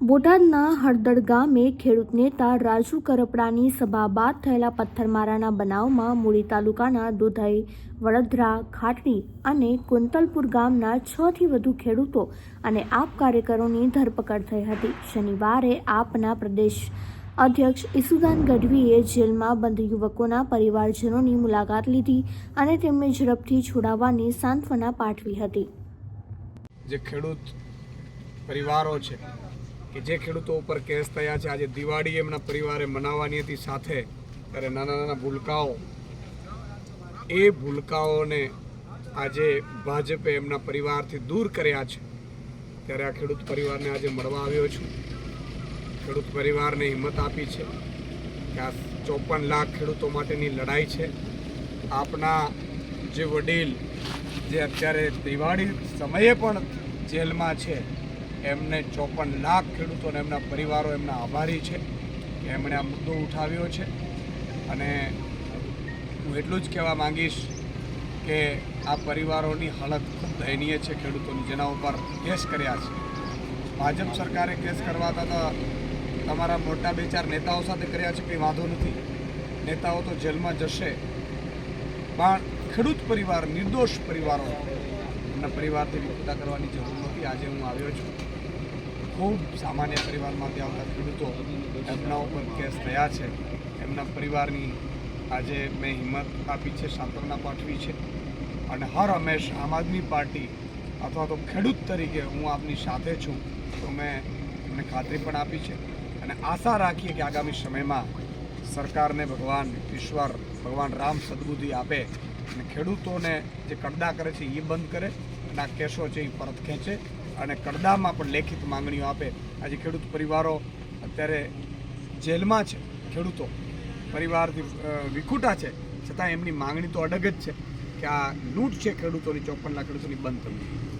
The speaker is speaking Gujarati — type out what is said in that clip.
બોટાદના હળદળ ગામે ખેડૂત નેતા રાજુ કરપડાની સભા બાદ થયેલા પથ્થરમારાના બનાવમાં મૂળી તાલુકાના દુધઈ, વડોદરા, ખાટડી અને કુંતલપુર ગામના છ થી વધુ ખેડૂતો અને આપ કાર્યકરોની ધરપકડ થઈ હતી. શનિવારે આપના પ્રદેશ અધ્યક્ષ ઈસુદાન ગઢવીએ જેલમાં બંધ યુવકોના પરિવારજનોની મુલાકાત લીધી અને તેમને ઝડપથી છોડાવવાની સાંત્વના પાઠવી હતી. જે ખેડૂત પરિવારો છે કે જે ખેડૂતો ઉપર કેસ થયા છે, આજે દિવાળી એમના પરિવારે મનાવવાની હતી સાથે, ત્યારે નાના નાના ભૂલકાઓ, એ ભૂલકાઓને આજે ભાજપે એમના પરિવારથી દૂર કર્યા છે. ત્યારે આ ખેડૂત પરિવારને આજે મળવા આવ્યો છું. ખેડૂત પરિવારને હિંમત આપી છે કે આ ચોપન લાખ ખેડૂતો માટેની લડાઈ છે. આપના જે વડીલ, જે અત્યારે દિવાળી સમયે પણ જેલમાં છે એમને ચોપન લાખ ખેડૂતોને એમના પરિવારો એમના આભારી છે કે એમણે આ મુદ્દો ઉઠાવ્યો છે. અને હું એટલું જ કહેવા માંગીશ કે આ પરિવારોની હાલત ખૂબ દયનીય છે ખેડૂતોની, જેના ઉપર કેસ કર્યા છે. ભાજપ સરકારે કેસ કરવાતા તો તમારા મોટા બે ચાર નેતાઓ સાથે કર્યા છે, કંઈ વાંધો નથી. નેતાઓ તો જેલમાં જશે. પણ ખેડૂત પરિવાર, નિર્દોષ પરિવારો, એમના પરિવારથી વિખુટા કરવાની જરૂર નથી. આજે હું આવ્યો છું. ખૂબ સામાન્ય પરિવારમાંથી આવતા ખેડૂતો એમના ઉપર કેસ થયા છે. એમના પરિવારની આજે મેં હિંમત આપી છે, સાંત્વના પાઠવી છે. અને હર હંમેશ આમ આદમી પાર્ટી અથવા તો ખેડૂત તરીકે હું આપની સાથે છું તો મેં એમને ખાતરી પણ આપી છે. અને આશા રાખીએ કે આગામી સમયમાં સરકારને ભગવાન ઈશ્વર, ભગવાન રામ સદબુદ્ધિ આપે અને ખેડૂતોને જે કડદા કરે છે એ બંધ કરે અને આ કેસો છે એ પરત ખેંચે. અને કડદામાં પણ લેખિત માંગણીઓ આપે. આજે ખેડૂત પરિવારો અત્યારે જેલમાં છે, ખેડૂતો. પરિવારથી વિખૂટા છે. છતાં એમની માંગણી તો અડગ જ છે કે આ લૂંટ છે ખેડૂતોની ચોપન લાખ ખેડૂતોની બંધ થવી